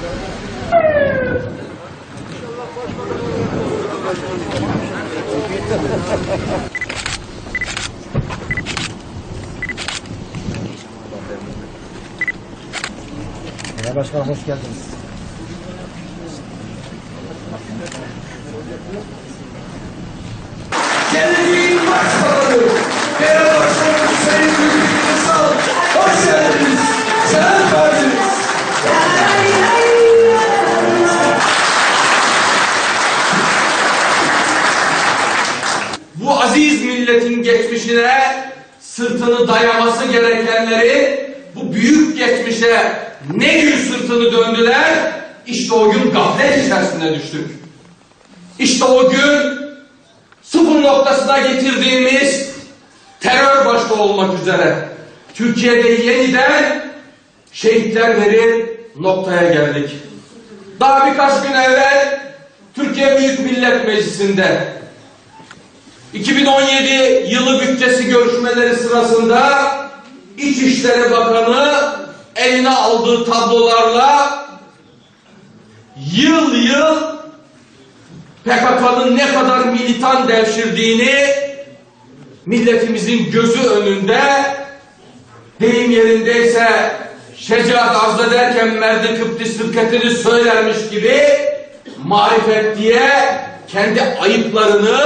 Genel Başkanım hoş geldiniz. Geldiğin başbakanı, genel başkanımız Sayın aziz milletin geçmişine sırtını dayaması gerekenleri bu büyük geçmişe ne gün sırtını döndüler, işte o gün gaflet içerisine düştük. İşte o gün sıfır noktasına getirdiğimiz terör başta olmak üzere Türkiye'de yeniden şehitler verir noktaya geldik. Daha birkaç gün evvel Türkiye Büyük Millet Meclisi'nde 2017 yılı bütçesi görüşmeleri sırasında İçişleri Bakanı eline aldığı tablolarla yıl yıl PKK'nın ne kadar militan devşirdiğini milletimizin gözü önünde deyim yerindeyse şecaat azdederken merdi kıpti sırketini söylermiş gibi marifet diye kendi ayıplarını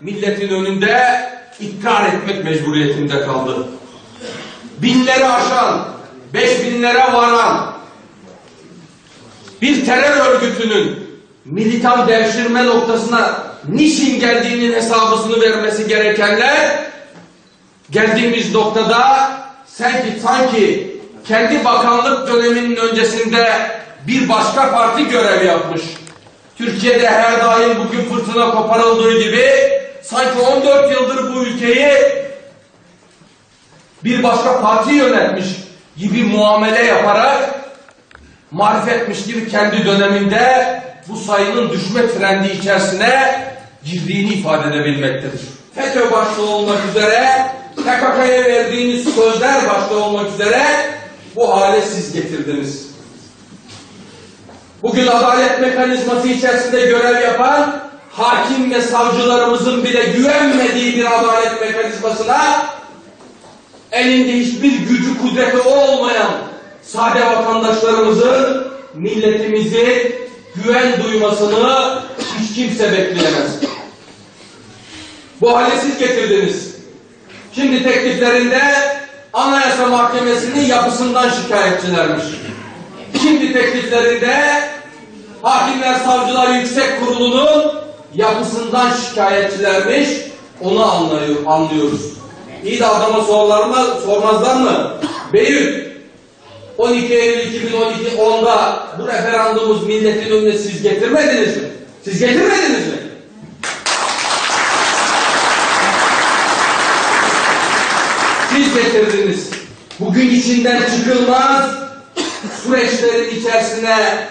milletin önünde ikrar etmek mecburiyetinde kaldı. Binleri aşan, beş binlere varan bir terör örgütünün militan devşirme noktasına niçin geldiğinin hesabını vermesi gerekenler geldiğimiz noktada sanki sanki kendi bakanlık döneminin öncesinde bir başka parti görev yapmış. Türkiye'de her daim bugün fırtına koparıldığı gibi sanki 14 yıldır bu ülkeyi bir başka parti yönetmiş gibi muamele yaparak marifetmiş gibi kendi döneminde bu sayının düşme trendi içerisine girdiğini ifade edebilmektedir. FETÖ başta olmak üzere, PKK'ya verdiğiniz sözler başta olmak üzere bu hale siz getirdiniz. Bugün adalet mekanizması içerisinde görev yapan hakim ve savcılarımızın bile güvenmediği bir adalet mekanizmasına elinde hiçbir gücü kudreti olmayan sade vatandaşlarımızın milletimizi güven duymasını hiç kimse bekleyemez. Bu hale siz getirdiniz. Şimdi tekliflerinde Anayasa Mahkemesi'nin yapısından şikayetçilermiş. Şimdi tekliflerinde Hakimler Savcılar Yüksek Kurulu'nun yapısından şikayetçilermiş. Onu anlıyor, anlıyoruz. İyi de adama sorarlar mı, sormazlar mı? Beyük, 12 Eylül 2012 10'da bu referandumuz milletin önüne siz getirmediniz mi? Siz getirmediniz mi? Siz getirdiniz. Bugün içinden çıkılmaz süreçlerin içerisine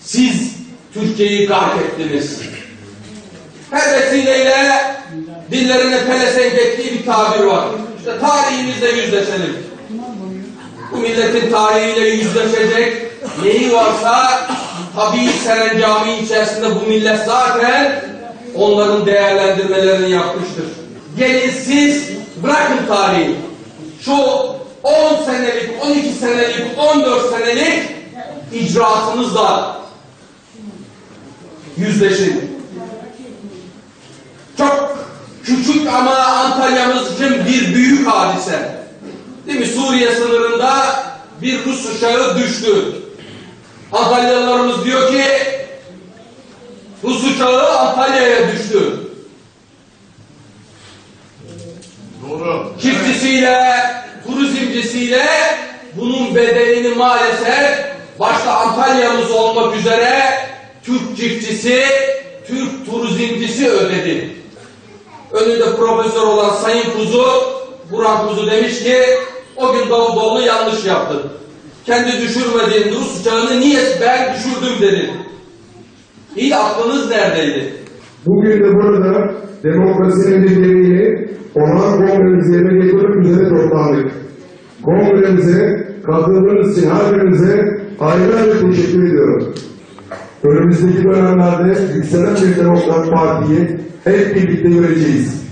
siz Türkiye'yi gark ettiniz. Her vesileyle dillerine pelesenk ettiği bir tabir var. İşte tarihimizle yüzleşelim. Bu milletin tarihiyle yüzleşecek neyi varsa tabii serencami içerisinde bu millet zaten onların değerlendirmelerini yapmıştır. Gelin siz bırakın tarihi. Şu 10 senelik, 12 senelik, 14 senelik icraatınızla yüzleşin. Çok küçük ama Antalya'mız için bir büyük hadise. Değil mi? Suriye sınırında bir Rus uçağı düştü. Antalyalılarımız diyor ki Rus uçağı Antalya'ya düştü. Doğru. Çiftçisiyle, turizmcisiyle bunun bedelini maalesef başta Antalya'mız olmak üzere Türk çiftçisi, Türk turizmcisi ödedi. Önünde profesör olan Sayın Kuzu, Burak Kuzu demiş ki o gün Davutoğlu yanlış yaptı. Kendi düşürmediğin Rus uçağını niye ben düşürdüm dedi. İyi aklınız neredeydi? Bugün de burada demokrasinin bir gereğini olan kongremizi yerine getirmek üzere toplandık. Kongremize katıldığınız için her birinize ayrı ayrı teşekkür ediyorum. Önümüzdeki dönemlerde yükselen bir Demokrat Parti'yi hep birlikte göreceğiz.